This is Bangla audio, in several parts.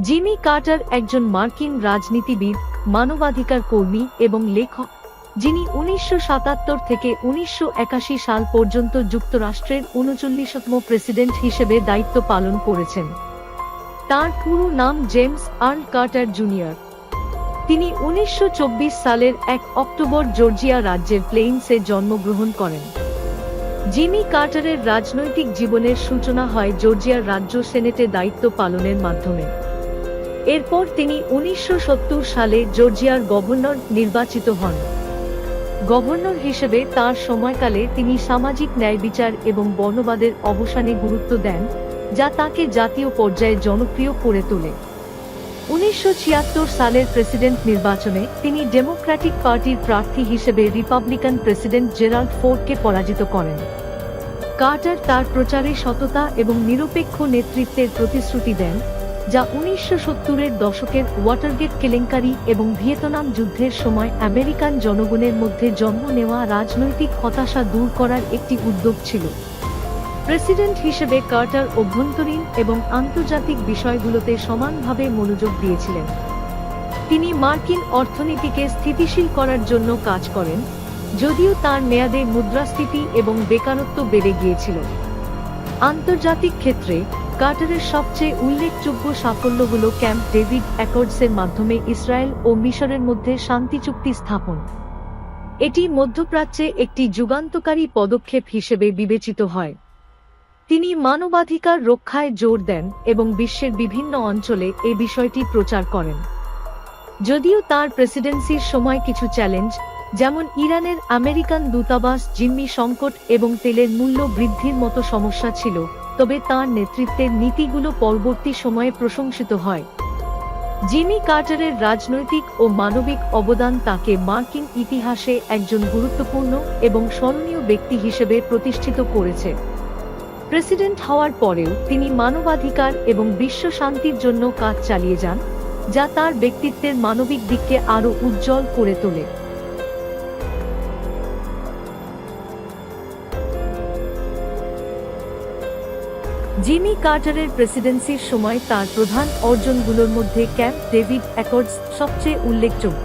জিমি কার্টার একজন মার্কিন রাজনীতিবিদ, মানবাধিকার কর্মী এবং লেখক, যিনি উনিশশো সাতাত্তর থেকে উনিশশো একাশি সাল পর্যন্ত যুক্তরাষ্ট্রের উনচল্লিশতম প্রেসিডেন্ট হিসেবে দায়িত্ব পালন করেছেন। তার পুরো নাম জেমস আর্ন কার্টার জুনিয়র। তিনি উনিশশো চব্বিশ সালের এক অক্টোবর জর্জিয়া রাজ্যের প্লেইনসে জন্মগ্রহণ করেন। জিমি কার্টারের রাজনৈতিক জীবনের সূচনা হয় জর্জিয়ার রাজ্য সেনেটে দায়িত্ব পালনের মাধ্যমে। এরপর তিনি উনিশশো সত্তর সালে জর্জিয়ার গভর্নর নির্বাচিত হন। গভর্নর হিসেবে তার সময়কালে তিনি সামাজিক ন্যায় বিচার এবং বর্ণবাদের অবসানে গুরুত্ব দেন, যা তাকে জাতীয় পর্যায়ে জনপ্রিয় করে তোলে। উনিশশো ছিয়াত্তর সালের প্রেসিডেন্ট নির্বাচনে তিনি ডেমোক্র্যাটিক পার্টির প্রার্থী হিসেবে রিপাবলিকান প্রেসিডেন্ট জেরাল্ড ফোর্ডকে পরাজিত করেন। কার্টার তার প্রচারে সততা এবং নিরপেক্ষ নেতৃত্বের প্রতিশ্রুতি দেন, যা উনিশশো সত্তরের দশকের ওয়াটারগেট কেলেঙ্কারি এবং ভিয়েতনাম যুদ্ধের সময় আমেরিকান জনগণের মধ্যে জন্ম নেওয়া রাজনৈতিক হতাশা দূর করার একটি উদ্যোগ ছিল। প্রেসিডেন্ট হিসেবে কার্টার অভ্যন্তরীণ এবং আন্তর্জাতিক বিষয়গুলোতে সমানভাবে মনোযোগ দিয়েছিলেন। তিনি মার্কিন অর্থনীতিকে স্থিতিশীল করার জন্য কাজ করেন, যদিও তার মেয়াদে মুদ্রাস্ফীতি এবং বেকারত্ব বেড়ে গিয়েছিল। আন্তর্জাতিক ক্ষেত্রে, কার্টারের সবচেয়ে উল্লেখযোগ্য সাফল্য হল ক্যাম্প ডেভিড অ্যাকর্ডসের মাধ্যমে ইসরায়েল ও মিশরের মধ্যে শান্তি চুক্তি স্থাপন। এটি মধ্যপ্রাচ্যে একটি যুগান্তকারী পদক্ষেপ হিসেবে বিবেচিত হয়। তিনি মানবাধিকার রক্ষায় জোর দেন এবং বিশ্বের বিভিন্ন অঞ্চলে এ বিষয়টি প্রচার করেন। যদিও তার প্রেসিডেন্সির সময় কিছু চ্যালেঞ্জ, যেমন ইরানের আমেরিকান দূতাবাস জিম্মি সংকট এবং তেলের মূল্য বৃদ্ধির মতো সমস্যা ছিল, তবে তার নেতৃত্বের নীতিগুলো পরবর্তী সময়ে প্রশংসিত হয়। জিমি কার্টারের রাজনৈতিক ও মানবিক অবদান তাকে মার্কিন ইতিহাসে একজন গুরুত্বপূর্ণ এবং স্মরণীয় ব্যক্তি হিসেবে প্রতিষ্ঠিত করেছে। প্রেসিডেন্ট হওয়ার পরেও তিনি মানবাধিকার এবং বিশ্ব শান্তির জন্য কাজ চালিয়ে যান, যা তার ব্যক্তিত্বের মানবিক দিককে আরও উজ্জ্বল করে তোলে। জিমি কার্টারের প্রেসিডেন্সির সময় তার প্রধান অর্জনগুলোর মধ্যে ক্যাম্প ডেভিড অ্যাকর্ডস সবচেয়ে উল্লেখযোগ্য।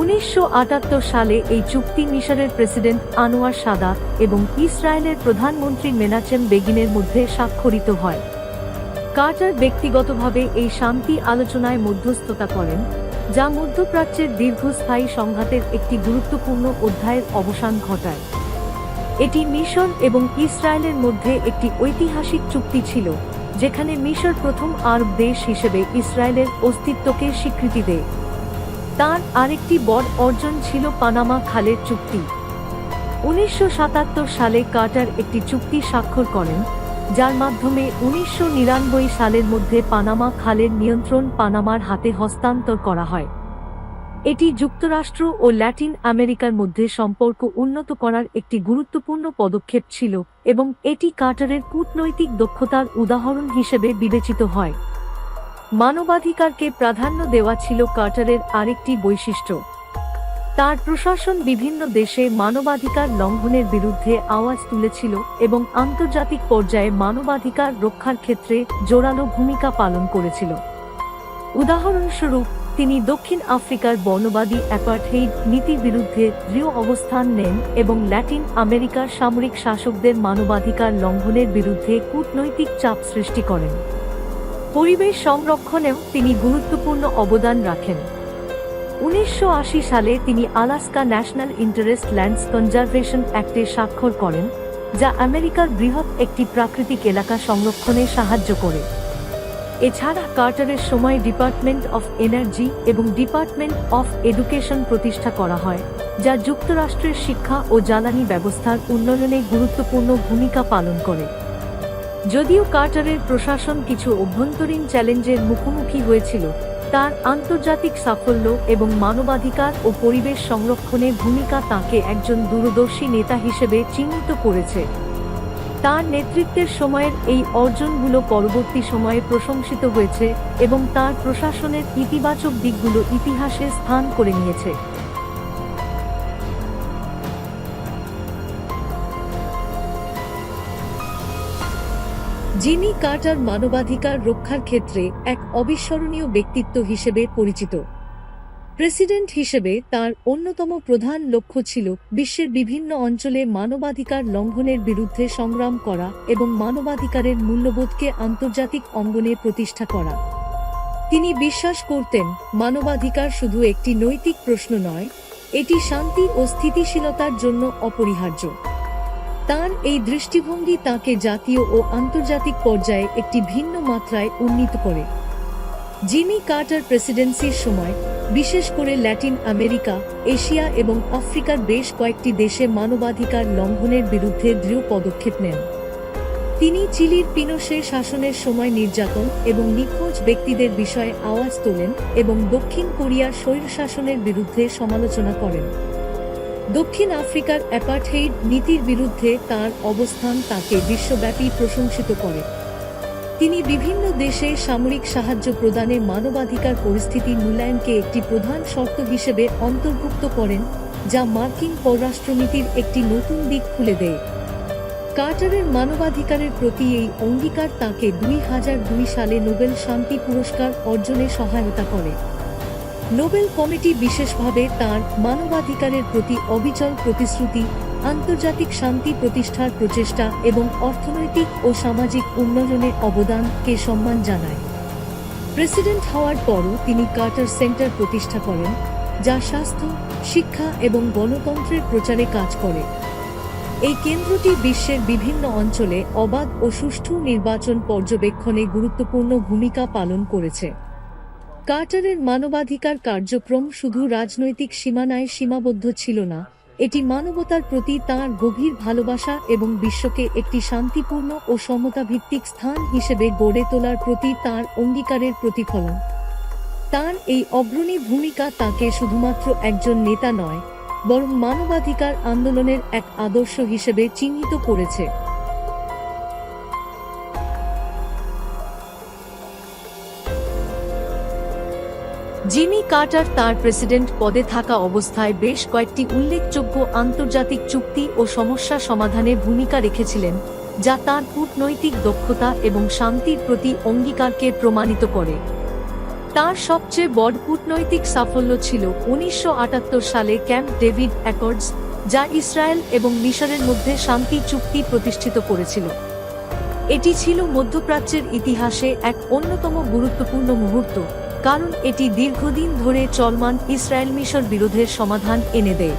উনিশশো আটাত্তর সালে এই চুক্তি মিশরের প্রেসিডেন্ট আনোয়ার সাদাত এবং ইসরায়েলের প্রধানমন্ত্রী মেনাচেম বেগিনের মধ্যে স্বাক্ষরিত হয়। কার্টার ব্যক্তিগতভাবে এই শান্তি আলোচনায় মধ্যস্থতা করেন, যা মধ্যপ্রাচ্যের দীর্ঘস্থায়ী সংঘাতের একটি গুরুত্বপূর্ণ অধ্যায়ের অবসান ঘটায়। এটি মিশর এবং ইসরায়েলের মধ্যে একটি ঐতিহাসিক চুক্তি ছিল, যেখানে মিশর প্রথম আরব দেশ হিসেবে ইসরায়েলের অস্তিত্বকে স্বীকৃতি দেয়। তার আরেকটি বড় অর্জন ছিল পানামা খালের চুক্তি। উনিশশো সাতাত্তর সালে কার্টার একটি চুক্তি স্বাক্ষর করেন, যার মাধ্যমে উনিশশো নিরানব্বই সালের মধ্যে পানামা খালের নিয়ন্ত্রণ পানামার হাতে হস্তান্তর করা হয়। এটি যুক্তরাষ্ট্র ও ল্যাটিন আমেরিকার মধ্যে সম্পর্ক উন্নত করার একটি গুরুত্বপূর্ণ পদক্ষেপ ছিল এবং এটি কার্টারের কূটনৈতিক দক্ষতার উদাহরণ হিসেবে বিবেচিত হয়। মানবাধিকারকে প্রাধান্য দেওয়া ছিল কার্টারের আরেকটি বৈশিষ্ট্য। তার প্রশাসন বিভিন্ন দেশে মানবাধিকার লঙ্ঘনের বিরুদ্ধে আওয়াজ তুলেছিল এবং আন্তর্জাতিক পর্যায়ে মানবাধিকার রক্ষার ক্ষেত্রে জোরালো ভূমিকা পালন করেছিল। উদাহরণস্বরূপ, তিনি দক্ষিণ আফ্রিকার বর্ণবাদী অ্যাপার্থেইড নীতির বিরুদ্ধে দৃঢ় অবস্থান নেন এবং ল্যাটিন আমেরিকার সামরিক শাসকদের মানবাধিকার লঙ্ঘনের বিরুদ্ধে কূটনৈতিক চাপ সৃষ্টি করেন। পরিবেশ সংরক্ষণেও তিনি গুরুত্বপূর্ণ অবদান রাখেন। উনিশশো আশি সালে তিনি Alaska national interest lands conservation অ্যাক্টে স্বাক্ষর করেন, যা আমেরিকার বৃহৎ একটি প্রাকৃতিক এলাকা সংরক্ষণে সাহায্য করে। এছাড়া কার্টারের সময় ডিপার্টমেন্ট অফ এনার্জি এবং ডিপার্টমেন্ট অফ এডুকেশন প্রতিষ্ঠা করা হয়, যা যুক্তরাষ্ট্রের শিক্ষা ও জ্বালানি ব্যবস্থার উন্নয়নে গুরুত্বপূর্ণ ভূমিকা পালন করে। যদিও কার্টারের প্রশাসন কিছু অভ্যন্তরীণ চ্যালেঞ্জের মুখোমুখি হয়েছিল, তার আন্তর্জাতিক সাফল্য এবং মানবাধিকার ও পরিবেশ সংরক্ষণে ভূমিকা তাকে একজন দূরদর্শী নেতা হিসেবে চিহ্নিত করেছে। তার নেতৃত্বের সময়ের এই অর্জনগুলো পরবর্তী সময়ে প্রশংসিত হয়েছে এবং তার প্রশাসনের ইতিবাচক দিকগুলো ইতিহাসে স্থান করে নিয়েছে। জিমি কার্টার মানবাধিকার রক্ষার ক্ষেত্রে এক অবিস্মরণীয় ব্যক্তিত্ব হিসেবে পরিচিত। প্রেসিডেন্ট হিসেবে তার অন্যতম প্রধান লক্ষ্য ছিল বিশ্বের বিভিন্ন অঞ্চলে মানবাধিকার লঙ্ঘনের বিরুদ্ধে সংগ্রাম করা এবং মানবাধিকারের মূল্যবোধকে আন্তর্জাতিক অঙ্গনে প্রতিষ্ঠা করা। তিনি বিশ্বাস করতেন, মানবাধিকার শুধু একটি নৈতিক প্রশ্ন নয়, এটি শান্তি ও স্থিতিশীলতার জন্য অপরিহার্য। তার এই দৃষ্টিভঙ্গি তাকে জাতীয় ও আন্তর্জাতিক পর্যায়ে একটি ভিন্ন মাত্রায় উন্নীত করে। জিমি কার্টার প্রেসিডেন্সির সময়, বিশেষ করে ল্যাটিন আমেরিকা, এশিয়া এবং আফ্রিকার বেশ কয়েকটি দেশে মানবাধিকার লঙ্ঘনের বিরুদ্ধে দৃঢ় পদক্ষেপ নেন। তিনি চিলির পিনোশে শাসনের সময় নির্যাতন এবং নিখোঁজ ব্যক্তিদের বিষয়ে আওয়াজ তোলেন এবং দক্ষিণ কোরিয়ার স্বৈরশাসনের বিরুদ্ধে সমালোচনা করেন। দক্ষিণ আফ্রিকার অ্যাপার্থেইড নীতির বিরুদ্ধে তার অবস্থান তাকে বিশ্বব্যাপী প্রশংসিত করে। তিনি বিভিন্ন দেশে সামরিক সাহায্য প্রদানে মানবাধিকার পরিস্থিতি মূল্যায়নকে একটি প্রধান শর্ত হিসেবে অন্তর্ভুক্ত করেন, যা মার্কিন পররাষ্ট্রনীতির একটি নতুন দিক খুলে দেয়। কার্টারের মানবাধিকারের প্রতি এই অঙ্গীকার তাকে দুই হাজার দুই সালে নোবেল শান্তি পুরস্কার অর্জনে সহায়তা করে। নোবেল কমিটি বিশেষভাবে তার মানবাধিকারের প্রতি অবিচল প্রতিশ্রুতি, আন্তর্জাতিক শান্তি প্রতিষ্ঠার প্রচেষ্টা এবং অর্থনৈতিক ও সামাজিক উন্নয়নে অবদানকে সম্মান জানায়। প্রেসিডেন্ট হওয়ার পরও তিনি কার্টার সেন্টার প্রতিষ্ঠা করেন, যা স্বাস্থ্য, শিক্ষা এবং গণতন্ত্রের প্রচারে কাজ করে। এই কেন্দ্রটি বিশ্বের বিভিন্ন অঞ্চলে অবাধ ও সুষ্ঠু নির্বাচন পর্যবেক্ষণে গুরুত্বপূর্ণ ভূমিকা পালন করেছে। কার্টারের মানবাধিকার কার্যক্রম শুধু রাজনৈতিক সীমানায় সীমাবদ্ধ ছিল না, এটি মানবতার প্রতি তাঁর গভীর ভালোবাসা এবং বিশ্বকে একটি শান্তিপূর্ণ ও সমতাভিত্তিক স্থান হিসেবে গড়ে তোলার প্রতি তাঁর অঙ্গীকারের প্রতিফলন। তার এই অগ্রণী ভূমিকা তাকে শুধুমাত্র একজন নেতা নয়, বরং মানবাধিকার আন্দোলনের এক আদর্শ হিসেবে চিহ্নিত করেছে। জিমি কার্টার তার প্রেসিডেন্ট পদে থাকা অবস্থায় বেশ কয়েকটি উল্লেখযোগ্য আন্তর্জাতিক চুক্তি ও সমস্যা সমাধানে ভূমিকা রেখেছিলেন, যা তার কূটনৈতিক দক্ষতা এবং শান্তির প্রতি অঙ্গীকারকে প্রমাণিত করে। তার সবচেয়ে বড় কূটনৈতিক সাফল্য ছিল উনিশশো আটাত্তর সালে ক্যাম্প ডেভিড অ্যাকর্ডস, যা ইসরায়েল এবং মিশরের মধ্যে শান্তি চুক্তি প্রতিষ্ঠিত করেছিল। এটি ছিল মধ্যপ্রাচ্যের ইতিহাসে এক অন্যতম গুরুত্বপূর্ণ মুহূর্ত। কারণ এটি দীর্ঘদিন ধরে চলমান ইসরায়েল মিশর বিরোধের সমাধান এনে দেয়।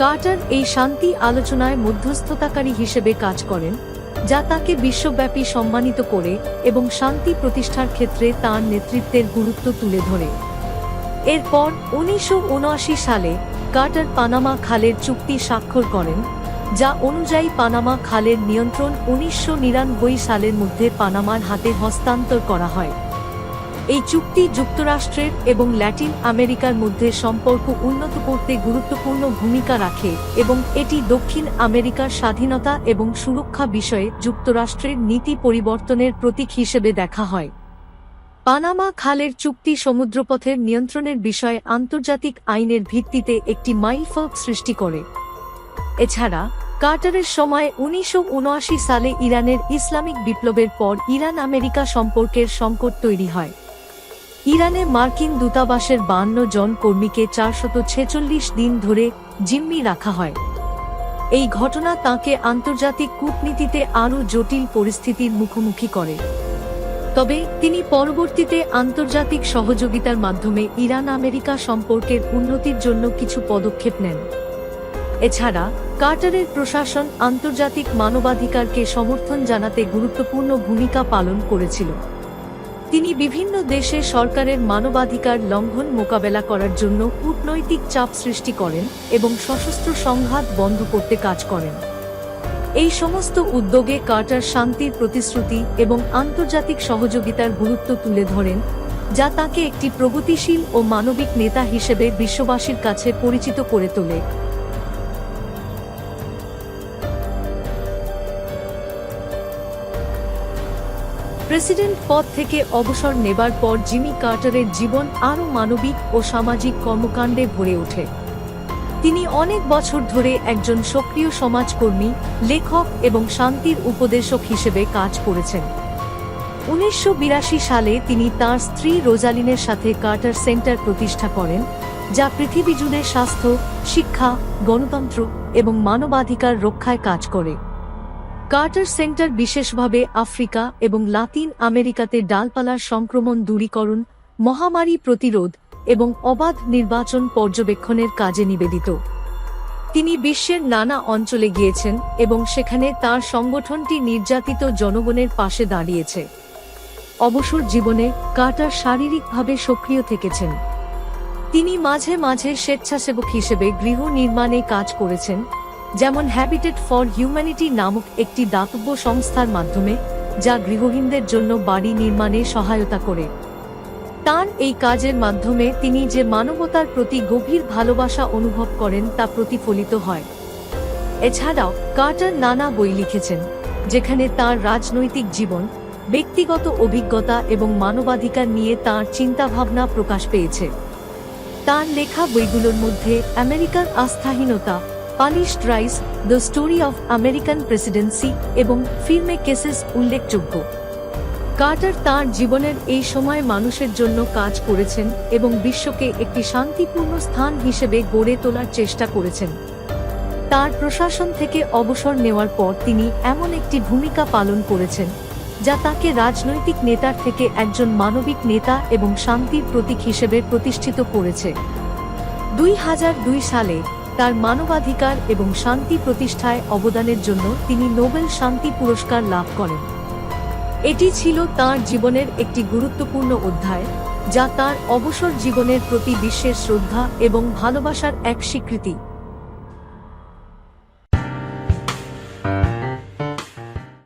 কার্টার এই শান্তি আলোচনায় মধ্যস্থতাকারী হিসেবে কাজ করেন, যা তাকে বিশ্বব্যাপী সম্মানিত করে এবং শান্তি প্রতিষ্ঠার ক্ষেত্রে তার নেতৃত্বের গুরুত্ব তুলে ধরে। এরপর উনিশশো উনআশি সালে কার্টার পানামা খালের চুক্তি স্বাক্ষর করেন, যা অনুযায়ী পানামা খালের নিয়ন্ত্রণ উনিশশো নিরানব্বই সালের মধ্যে পানামার হাতে হস্তান্তর করা হয়। এই চুক্তি যুক্তরাষ্ট্রের এবং ল্যাটিন আমেরিকার মধ্যে সম্পর্ক উন্নত করতে গুরুত্বপূর্ণ ভূমিকা রাখে এবং এটি দক্ষিণ আমেরিকার স্বাধীনতা এবং সুরক্ষা বিষয়ে যুক্তরাষ্ট্রের নীতি পরিবর্তনের প্রতীক হিসেবে দেখা হয়। পানামা খালের চুক্তি সমুদ্রপথের নিয়ন্ত্রণের বিষয়ে আন্তর্জাতিক আইনের ভিত্তিতে একটি মাইলফলক সৃষ্টি করে। এছাড়া কার্টারের সময় উনিশশো উনআশি সালে ইরানের ইসলামিক বিপ্লবের পর ইরান আমেরিকা সম্পর্কের সংকট তৈরি হয়। ইরানে মার্কিন দূতাবাসের বান্ন জন কর্মীকে চারশত ছেচল্লিশ দিন ধরে জিম্মি রাখা হয়। এই ঘটনা তাকে আন্তর্জাতিক কূটনীতিতে আরও জটিল পরিস্থিতির মুখোমুখি করে। তবে তিনি পরবর্তীতে আন্তর্জাতিক সহযোগিতার মাধ্যমে ইরান আমেরিকা সম্পর্কের উন্নতির জন্য কিছু পদক্ষেপ নেন। এছাড়া কার্টারের প্রশাসন আন্তর্জাতিক মানবাধিকারকে সমর্থন জানাতে গুরুত্বপূর্ণ ভূমিকা পালন করেছিল। তিনি বিভিন্ন দেশে সরকারের মানবাধিকার লঙ্ঘন মোকাবেলা করার জন্য কূটনৈতিক চাপ সৃষ্টি করেন এবং সশস্ত্র সংঘাত বন্ধ করতে কাজ করেন। এই সমস্ত উদ্যোগে কার্টার শান্তির প্রতিশ্রুতি এবং আন্তর্জাতিক সহযোগিতার গুরুত্ব তুলে ধরেন, যা তাকে একটি প্রগতিশীল ও মানবিক নেতা হিসেবে বিশ্ববাসীর কাছে পরিচিত করে তোলে। প্রেসিডেন্ট পদ থেকে অবসর নেবার পর জিমি কার্টারের জীবন আরও মানবিক ও সামাজিক কর্মকাণ্ডে ভরে ওঠে। তিনি অনেক বছর ধরে একজন সক্রিয় সমাজকর্মী, লেখক এবং শান্তির উপদেশক হিসেবে কাজ করেছেন। উনিশশো বিরাশি সালে তিনি তার স্ত্রী রোজালিনের সাথে কার্টার সেন্টার প্রতিষ্ঠা করেন, যা পৃথিবী জুড়ে স্বাস্থ্য, শিক্ষা, গণতন্ত্র এবং মানবাধিকার রক্ষায় কাজ করে। কার্টার সেন্টার বিশেষভাবে আফ্রিকা এবং লাতিন আমেরিকাতে ডালপালার সংক্রমণ দূরীকরণ, মহামারী প্রতিরোধ এবং অবাধ নির্বাচন পর্যবেক্ষণের কাজে নিবেদিত। তিনি বিশ্বের নানা অঞ্চলে গিয়েছেন এবং সেখানে তার সংগঠনটি নির্যাতিত জনগণের পাশে দাঁড়িয়েছে। অবসর জীবনে কার্টার শারীরিকভাবে সক্রিয় থেকেছেন। তিনি মাঝে মাঝে স্বেচ্ছাসেবক হিসেবে গৃহ নির্মাণে কাজ করেছেন যেমন হ্যাবিটেট ফর হিউম্যানিটি নামক একটি দাতব্য সংস্থার মাধ্যমে, যা গৃহহীনদের জন্য বাড়ি নির্মাণে সহায়তা করে। তার এই কাজের মাধ্যমে তিনি যে মানবতার প্রতি গভীর ভালোবাসা অনুভব করেন, তা প্রতিফলিত হয়। এছাড়াও কার্টার নানা বই লিখেছেন, যেখানে তার রাজনৈতিক জীবন, ব্যক্তিগত অভিজ্ঞতা এবং মানবাধিকার নিয়ে তার চিন্তাভাবনা প্রকাশ পেয়েছে। তার লেখা বইগুলোর মধ্যে আমেরিকার আস্থাহীনতা polished rice the story of American presidency এবং ফিল্মে কেসেস উল্লেখযোগ্য। কার্টার তার জীবনের এই সময় মানুষের জন্য কাজ করেছেন এবং বিশ্বকে একটি শান্তিপূর্ণ স্থান হিসেবে গড়ে তোলার চেষ্টা করেছেন। তার প্রশাসন থেকে অবসর নেওয়ার পর তিনি এমন একটি ভূমিকা পালন করেছেন, যা তাকে রাজনৈতিক নেতার থেকে একজন মানবিক নেতা এবং শান্তির প্রতীক হিসেবে প্রতিষ্ঠিত করেছে। দুই হাজার দুই সালে তার মানবাধিকার এবং শান্তি প্রতিষ্ঠায় অবদানের জন্য তিনি নোবেল শান্তি পুরস্কার লাভ করেন। এটি ছিল তার জীবনের একটি গুরুত্বপূর্ণ অধ্যায়, যা তার অবসর জীবনের প্রতি বিশ্বের শ্রদ্ধা এবং ভালোবাসার এক স্বীকৃতি।